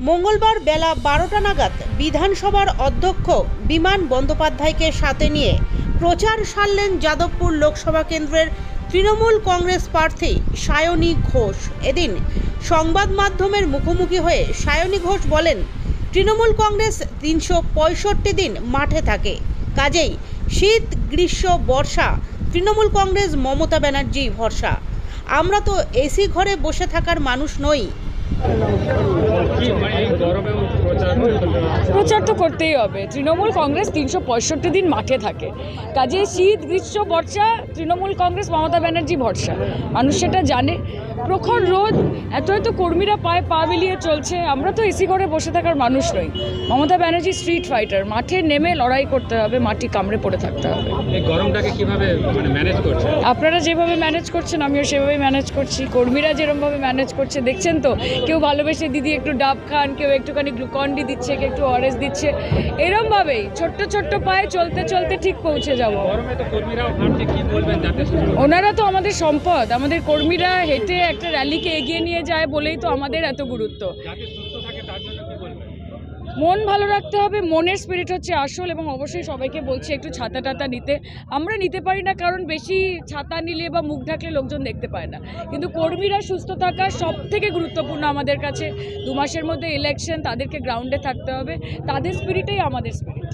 মঙ্গলবার বেলা বারোটা নাগাদ বিধানসভার অধ্যক্ষ বিমান বন্দ্যোপাধ্যায়কে সাথে নিয়ে প্রচার সারলেন যাদবপুর লোকসভা কেন্দ্রের তৃণমূল কংগ্রেস প্রার্থী সায়নী ঘোষ। এদিন সংবাদ মাধ্যমের মুখোমুখি হয়ে সায়নী ঘোষ বলেন, তৃণমূল কংগ্রেস তিনশো পঁয়ষট্টি দিন মাঠে থাকে। কাজেই শীত, গ্রীষ্ম, বর্ষা, তৃণমূল কংগ্রেস, মমতা ব্যানার্জি ভরসা। আমরা তো এসি ঘরে বসে থাকার মানুষ নই। adoro meu প্রচার তো করতেই হবে। তৃণমূল কংগ্রেস তিনশো পঁয়ষট্টি দিন মাঠে থাকে। কাজে শীত গ্রীষ্ম বর্ষা তৃণমূল কংগ্রেস মমতা ব্যানার্জি ভরসা। মানুষ সেটা জানে। প্রখর রোদ এত এত কর্মীরা পায়ে পা মিলিয়ে চলছে। আমরা তো এসি ঘরে বসে থাকার মানুষ নই। মমতা ব্যানার্জি স্ট্রিট ফাইটার মাঠে নেমে লড়াই করতে হবে মাটি কামড়ে পড়ে থাকতে হবে। গরমটাকে কীভাবে মানে ম্যানেজ করছে আপনারা যেভাবে ম্যানেজ করছেন আমিও সেভাবেই ম্যানেজ করছি। কর্মীরা যেরকমভাবে ম্যানেজ করছে দেখছেন তো? কেউ ভালোবেসে দিদি একটু ডাব খান কেউ একটুখানি গ্লুকন ডি দিচ্ছে কেউ একটু অরেঞ্জ দিচ্ছে। এরমভাবেই ছোট্ট ছোট্ট পায়ে চলতে চলতে ঠিক পৌঁছে যাব। ওনারা তো আমাদের সম্পদ। আমাদের কর্মীরা হেঁটে একটা র্যালিকে এগিয়ে নিয়ে যায় বলেই তো আমাদের এত গুরুত্ব। মন ভালো রাখতে হবে, মনের স্পিরিট হচ্ছে আসল এবং অবশ্যই সবাইকে বলছি একটু ছাতা টাতা নিতে। আমরা নিতে পারি না কারণ বেশি ছাতা নিলে বা মুখ ঢাকলে লোকজন দেখতে পায় না। কিন্তু কর্মীরা সুস্থ থাকা সব থেকে গুরুত্বপূর্ণ আমাদের কাছে। দু মাসের মধ্যে ইলেকশন তাদেরকে গ্রাউন্ডে থাকতে হবে। তাদের স্পিরিটেই আমাদের স্পিরিট